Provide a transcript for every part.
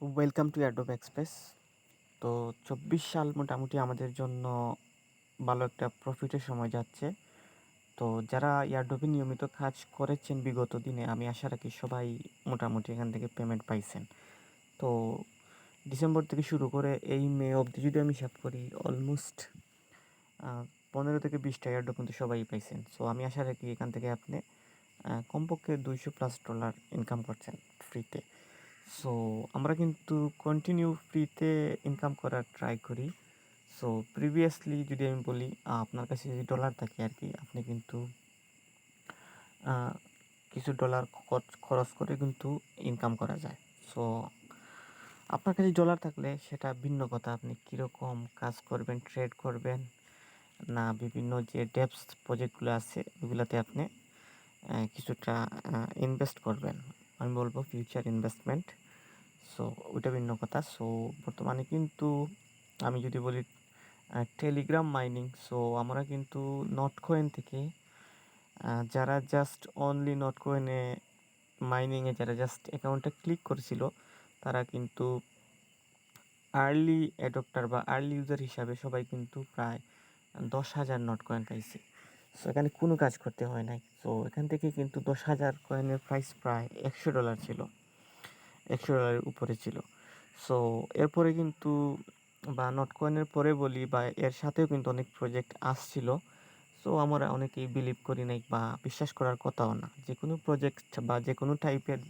Welcome to Adobe express তো চব্বিশ সাল মোটামুটি আমাদের জন্য ভালো একটা প্রফিটের সময় যাচ্ছে। তো যারা ইয়ারডোবে নিয়মিত কাজ করেছেন বিগত দিনে, আমি আশা রাখি সবাই মোটামুটি এখান থেকে পেমেন্ট পাইছেন। তো ডিসেম্বর থেকে শুরু করে এই মে অবধি যদি আমি হিসাব করি অলমোস্ট পনেরো থেকে বিশটা ইয়ারডো কিন্তু সবাই পাইছেন। সো আমি আশা রাখি এখান থেকে আপনি কমপক্ষে দুইশো প্লাস ডলার ইনকাম করছেন ফ্রিতে সো আমরা কিন্তু কন্টিনিউ ফ্রিতে ইনকাম করার ট্রাই করি। সো প্রিভিয়াসলি যদি আমি বলি আপনার কাছে যদি ডলার থাকে আর কি, আপনি কিন্তু কিছু ডলার খরচ করে কিন্তু ইনকাম করা যায়। সো আপনার কাছে ডলার থাকলে সেটা ভিন্ন কথা। আপনি কীরকম কাজ করবেন ট্রেড করবেন, না বিভিন্ন যে ডেপস প্রজেক্টগুলো আছে, ওগুলোতে আপনি কিছুটা ইনভেস্ট করবেন। আমি বলব ফিউচার ইনভেস্টমেন্ট সো ওইটা ভিন্ন কথা। সো বর্তমানে কিন্তু আমি যদি বলি টেলিগ্রাম মাইনিং সো আমরা কিন্তু নট কয়েন থেকে যারা জাস্ট অনলি নট কয়েনে মাইনিংয়ে যারা জাস্ট অ্যাকাউন্টটা ক্লিক করেছিল, তারা কিন্তু আর্লি অ্যাডপ্টার বা আর্লি ইউজার হিসাবে সবাই কিন্তু প্রায় দশ হাজার নট কয়েন পাইছে। সো এখানে কোনো কাজ করতে হয় নাই। সো এখান থেকে কিন্তু দশ হাজার কয়েনের প্রাইস প্রায় একশো ডলার ছিল। একশো ডলারের উপরে ছিল। সো এরপরে কিন্তু বা নট কয়েনের পরে বলি বা এর সাথেও কিন্তু অনেক প্রজেক্ট আসছিল। সো আমরা অনেকেই বিলিভ করি নাই বা বিশ্বাস করার কথাও না। যে কোনো প্রজেক্ট বা যে কোনো টাইপের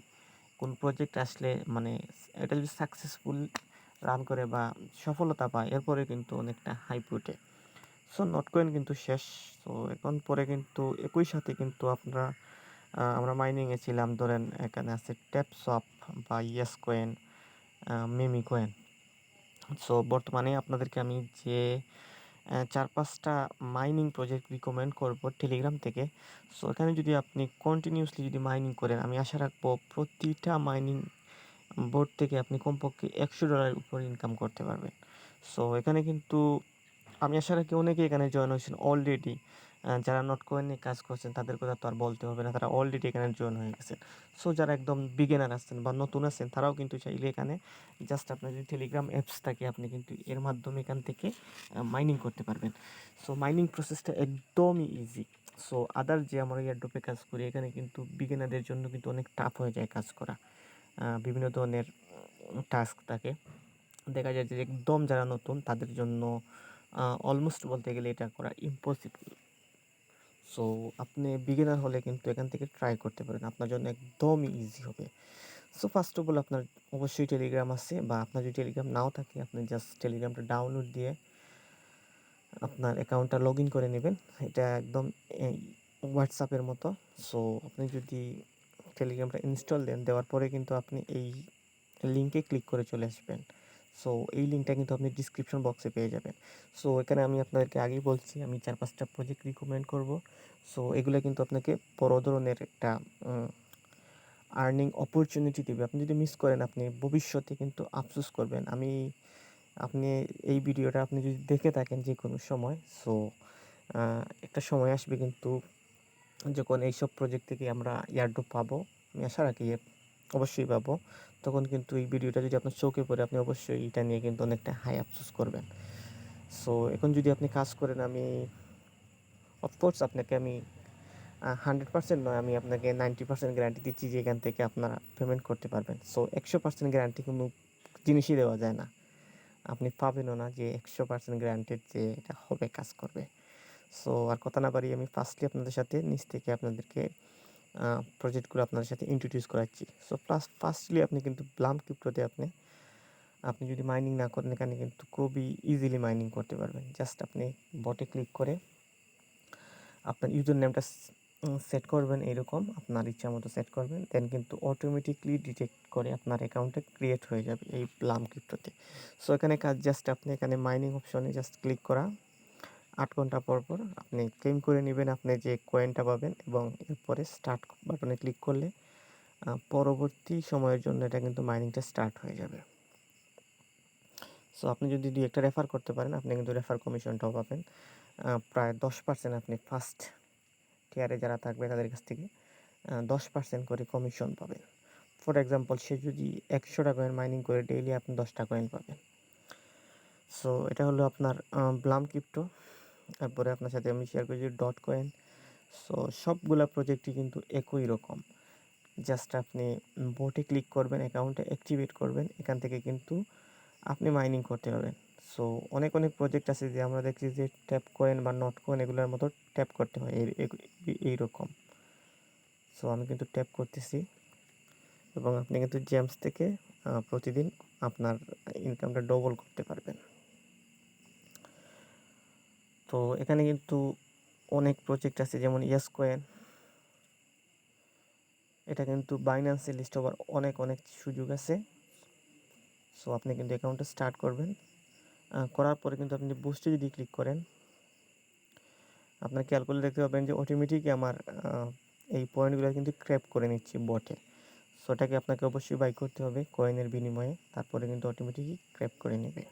কোন প্রজেক্ট আসলে মানে এটা যদি সাকসেসফুল রান করে বা সফলতা পায়, এরপরে কিন্তু অনেকটা হাইপ ওঠে সো নট কয়েন কিন্তু শেষ। তো এখন পরে কিন্তু একই সাথে কিন্তু আপনারা আমরা মাইনিংয়ে ছিলাম। ধরেন এখানে আছে ট্যাপসপ বা Yescoin meme coin so বর্তমানে আপনাদেরকে আমি যে চার পাঁচটা মাইনিং প্রজেক্ট রিকমেন্ড করব টেলিগ্রাম থেকে। সো এখানে যদি আপনি কন্টিনিউসলি যদি মাইনিং করেন, আমি আশা রাখব প্রতিটা মাইনিং বোর্ড থেকে আপনি কমপক্ষে একশো ডলারের উপর ইনকাম করতে পারবেন। সো এখানে কিন্তু আমি আশা রাখি অনেকে এখানে জয়েন হয়েছেন অলরেডি যারা নট কয়েনে কাজ করছেন তাদের কথা তো আর বলতে হবে না, তারা অলরেডি এখানে জয়েন হয়ে গেছেন। সো যারা একদম বিগেনার আছেন বা নতুন আছেন, তারাও কিন্তু চাইলে এখানে জাস্ট আপনার যদি টেলিগ্রাম অ্যাপস থাকে, আপনি কিন্তু এর মাধ্যমে এখান থেকে মাইনিং করতে পারবেন। সো মাইনিং প্রসেসটা একদমই ইজি সো আদার যে আমরা এয়ারড্রপে কাজ করি, এখানে কিন্তু বিগিনারদের জন্য কিন্তু অনেক টাফ হয়ে যায় কাজ করা। বিভিন্ন ধরনের টাস্ক থাকে। দেখা যায় যে একদম যারা নতুন, তাদের জন্য অলমোস্ট বলতে গেলে এটা করা ইম্পসিবল সো আপনি বিগিনার হলে কিন্তু এখান থেকে ট্রাই করতে পারেন। আপনার জন্য একদমই ইজি হবে। সো ফার্স্ট অফ অল আপনার অবশ্যই টেলিগ্রাম আছে বা আপনার যদি টেলিগ্রাম নাও থাকে, আপনি জাস্ট টেলিগ্রামটা ডাউনলোড দিয়ে আপনার অ্যাকাউন্টটা লগ ইন করে নেবেন। এটা একদম হোয়াটসঅ্যাপের মতো। সো আপনি যদি টেলিগ্রামটা ইনস্টল দেন, দেওয়ার পরে কিন্তু আপনি এই লিঙ্কে ক্লিক করে চলে আসবেন। সো এই লিঙ্কটা কিন্তু আপনি ডিসক্রিপশন বক্সে পেয়ে যাবেন। সো এখানে আমি আপনাদেরকে আগেই বলছি, আমি চার পাঁচটা প্রজেক্ট রিকমেন্ড করব। সো এগুলো কিন্তু আপনাকে বড় ধরনের একটা আর্নিং অপরচুনিটি দেবে। আপনি যদি মিস করেন, আপনি ভবিষ্যতে কিন্তু আফসোস করবেন। আমি, আপনি এই ভিডিওটা আপনি যদি দেখে থাকেন যে কোনো সময় সো একটা সময় আসবে কিন্তু যখন এইসব প্রজেক্ট থেকে আমরা ইয়ারড্রপ পাবো। আমি আশা রাখি অবশ্যই পাবো। তখন কিন্তু এই ভিডিওটা যদি আপনার চোখে পড়ে, আপনি অবশ্যই এটা নিয়ে কিন্তু অনেকটা হাই আফসোস করবেন। সো এখন যদি আপনি কাজ করেন, আমি অফকোর্স আপনাকে আমি হান্ড্রেড পার্সেন্ট নয়, আমি আপনাকে নাইনটি পার্সেন্ট গ্যারান্টি দিচ্ছি যে এখান থেকে আপনারা পেমেন্ট করতে পারবেন। সো একশো পার্সেন্ট গ্যারান্টি কোনো জিনিসই দেওয়া যায় না। আপনি পাবেনও না যে একশো পার্সেন্ট গ্যারান্টেড যে এটা হবে, কাজ করবে। সো আর কথা না বাড়িয়ে আমি ফার্স্টলি আপনাদের সাথে নিচ থেকে আপনাদেরকে প্রজেক্টগুলো আপনাদের সাথে ইন্ট্রোডিউস করাচ্ছি। সো প্লাস ফার্স্টলি আপনি কিন্তু ব্লাম ক্রিপ্টোতে আপনি আপনি যদি মাইনিং না করেন, এখানে কিন্তু খুবই ইজিলি মাইনিং করতে পারবেন। জাস্ট আপনি বটে ক্লিক করে আপনার ইউজার নেমটা সেট করবেন এরকম, আপনার ইচ্ছা মতো সেট করবেন। দেন কিন্তু অটোমেটিকলি ডিটেক্ট করে আপনার অ্যাকাউন্টে ক্রিয়েট হয়ে যাবে এই প্লাম ক্রিপ্টোতে সো এখানে কাজ জাস্ট আপনি এখানে মাইনিং অপশনে জাস্ট ক্লিক করা। আট ঘণ্টা পর পর আপনি ক্লেম করে নেবেন, আপনি যে কয়েনটা পাবেন এবং এরপরে স্টার্ট বাটনে ক্লিক করলে পরবর্তী সময়ের জন্য এটা কিন্তু মাইনিংটা স্টার্ট হয়ে যাবে। সো আপনি যদি দুই একটা রেফার করতে পারেন, আপনি কিন্তু রেফার কমিশনটাও পাবেন। প্রায় দশ পার্সেন্ট আপনি ফার্স্ট টিয়ারে যারা থাকবে তাদের কাছ থেকে দশ পার্সেন্ট করে কমিশন পাবেন। ফর এক্সাম্পল সে যদি একশোটা কয়েন মাইনিং করে ডেইলি আপনি দশটা কয়েন পাবেন। সো এটা হলো আপনার ব্লাম ক্রিপ্টো তারপরে আপনার সাথে আমি শেয়ার করেছি ডট কয়েন সো সবগুলা প্রজেক্টই কিন্তু একই রকম। জাস্ট আপনি বোটে ক্লিক করবেন অ্যাকাউন্টে অ্যাক্টিভেট করবেন, এখান থেকে কিন্তু আপনি মাইনিং করতে পারবেন। সো অনেক অনেক প্রজেক্ট আছে যে আমরা দেখছি যে ট্যাপ কয়েন বা নট কয়েন এগুলোর মতো ট্যাপ করতে হয় এই এইরকম সো আমি কিন্তু ট্যাপ করতেছি এবং আপনি কিন্তু জেমস থেকে প্রতিদিন আপনার ইনকামটা ডবল করতে পারবেন। তো এখানে কিন্তু অনেক প্রজেক্ট আছে, যেমন ইয়েস কয়েন এটা কিন্তু বাইন্যান্সে লিস্ট হওয়ার অনেক অনেক সুযোগ আছে। সো আপনি কিন্তু অ্যাকাউন্টটা স্টার্ট করবেন। করার পরে কিন্তু আপনি বুস্টে যদি ক্লিক করেন, আপনার খেয়াল করলে দেখতে পাবেন যে অটোমেটিকই আমার এই পয়েন্টগুলো কিন্তু ক্র্যাপ করে নিচ্ছি বটে সো ওটাকে আপনাকে অবশ্যই বাই করতে হবে কয়েনের বিনিময়ে। তারপরে কিন্তু অটোমেটিকই ক্র্যাপ করে নেবে।